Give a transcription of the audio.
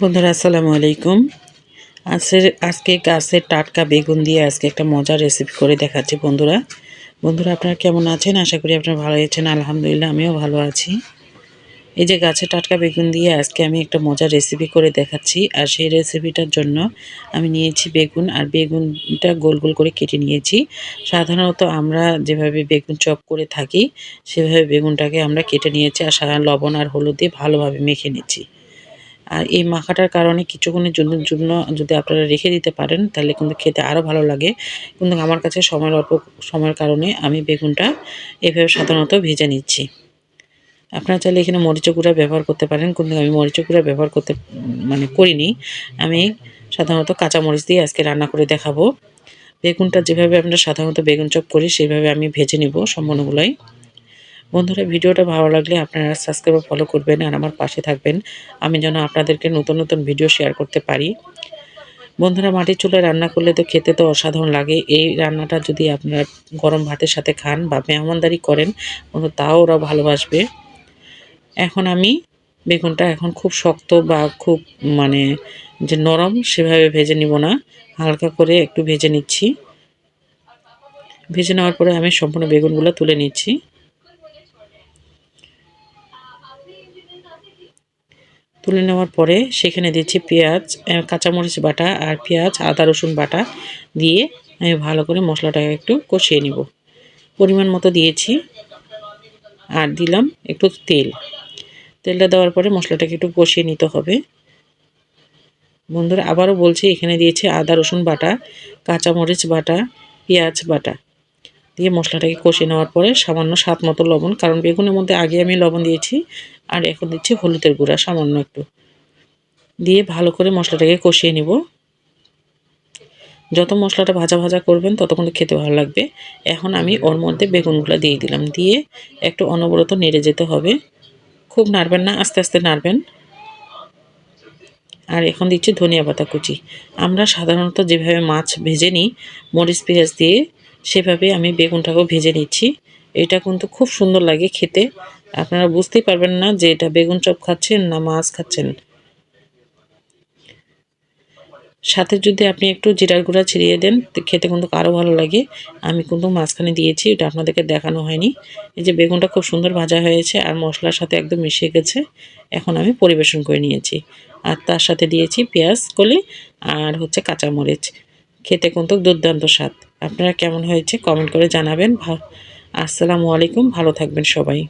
বন্ধুরা, আসসালামু আলাইকুম। আজকের আজকে গাছের টাটকা বেগুন দিয়ে আজকে একটা মজার রেসিপি করে দেখাচ্ছি বন্ধুরা। বন্ধুরা, আপনারা কেমন আছেন? আশা করি আপনারা ভালো আছেন। আলহামদুলিল্লাহ, আমিও ভালো আছি। এই যে গাছের টাটকা বেগুন দিয়ে আজকে আমি একটা মজার রেসিপি করে দেখাচ্ছি। আর সেই রেসিপিটার জন্য আমি নিয়েছি বেগুন। আর বেগুনটা গোল গোল করে কেটে নিয়েছি। সাধারণত আমরা যেভাবে বেগুন চপ করে থাকি, সেভাবে বেগুনটাকে আমরা কেটে নিয়েছি। আর সাধারণ লবণ আর হলুদ দিয়ে ভালোভাবে মেখে নিয়েছি আর এই মাখাটার কারণে কিছুক্ষণের জন্য জন্য যদি আপনারা রেখে দিতে পারেন, তাহলে কিন্তু খেতে আরও ভালো লাগে। কিন্তু আমার কাছে সময়ের অল্প সময়ের কারণে আমি বেগুনটা এভাবে সাধারণত ভেজে নিচ্ছি। আপনারা চাইলে এখানে মরিচ গুঁড়া ব্যবহার করতে পারেন, কিন্তু আমি মরিচ গুঁড়া ব্যবহার করতে মানে করিনি। আমি সাধারণত কাঁচা মরিচ দিয়ে আজকে রান্না করে দেখাবো। বেগুনটা যেভাবে আমরা সাধারণত বেগুন চপ করি, সেভাবে আমি ভেজে নিব সম্পূর্ণগুলোই। বন্ধুরা, ভিডিওটা ভালো লাগলে আপনারা সাবস্ক্রাইব ফলো করবেন আর আমার পাশে থাকবেন। আমি যেন আপনাদেরকে নতুন নতুন ভিডিও শেয়ার করতে পারি। বন্ধুরা, মাটির চুলায় রান্না করলে তো খেতে তো অসাধারণ লাগে। এই রান্নাটা যদি আপনারা গরম ভাতের সাথে খান বা মেহমানদারি করেন তাও ওরা ভালোবাসবে। এখন আমি বেগুনটা এখন খুব শক্ত বা খুব মানে যে নরম সেভাবে ভেজে নিব না। হালকা করে একটু ভেজে নিচ্ছি। ভেজে নেওয়ার পরে আমি সম্পূর্ণ বেগুনগুলো তুলে নিচ্ছি। তুলে নেওয়ার পরে সেখানে দিচ্ছি পেঁয়াজ কাঁচামরিচ বাটা আর পেঁয়াজ, আদা, রসুন বাটা দিয়ে আমি ভালো করে মশলাটাকে একটু কষিয়ে নিব। পরিমাণ মতো দিয়েছি আর দিলাম একটু তেল। তেলটা দেওয়ার পরে মশলাটাকে একটু কষিয়ে নিতে হবে। বন্ধুরা, আবারও বলছি, এখানে দিয়েছি আদা, রসুন বাটা, কাঁচামরিচ বাটা, পেঁয়াজ বাটা। দিয়ে মশলাটাকে কষিয়ে নেওয়ার পরে সামান্য স্বাদ মতো লবণ, কারণ বেগুনের মধ্যে আগে আমি লবণ দিয়েছি আর এখন দিচ্ছি হলুদের গুঁড়া সামান্য একটু। দিয়ে ভালো করে মশলাটাকে কষিয়ে নিব। যত মশলাটা ভাজা ভাজা করবেন, ততক্ষণ খেতে ভালো লাগবে। এখন আমি ওর মধ্যে বেগুনগুলো দিয়ে দিলাম। দিয়ে একটু অনবরত নেড়ে যেতে হবে। খুব নাড়বেন না, আস্তে আস্তে নাড়বেন। আর এখন দিচ্ছি ধনিয়া পাতা কুচি। আমরা সাধারণত যেভাবে মাছ ভেজে নিই, মরিচ পেঁয়াজ দিয়ে সেভাবে আমি বেগুনটাকেও ভেজে নিচ্ছি। এটা কিন্তু খুব সুন্দর লাগে খেতে। আপনারা বুঝতেই পারবেন না যে এটা বেগুন চপ খাচ্ছেন না মাছ খাচ্ছেন। সাথে যদি আপনি একটু জিরার গুঁড়া ছিড়িয়ে দেন খেতে কিন্তু আরও ভালো লাগে। আমি কিন্তু মাঝখানে দিয়েছি, এটা আপনাদেরকে দেখানো হয়নি। এই যে বেগুনটা খুব সুন্দর ভাজা হয়েছে আর মশলার সাথে একদম মিশিয়ে গেছে। এখন আমি পরিবেশন করে নিয়েছি। আর তার সাথে দিয়েছি পেঁয়াজ কলি আর হচ্ছে কাঁচামরিচ। খেতে কিন্তু দুর্দান্ত স্বাদ। আপনারা কেমন হয়েছে কমেন্ট করে জানাবেন। আসসালামু আলাইকুম, ভালো থাকবেন সবাই।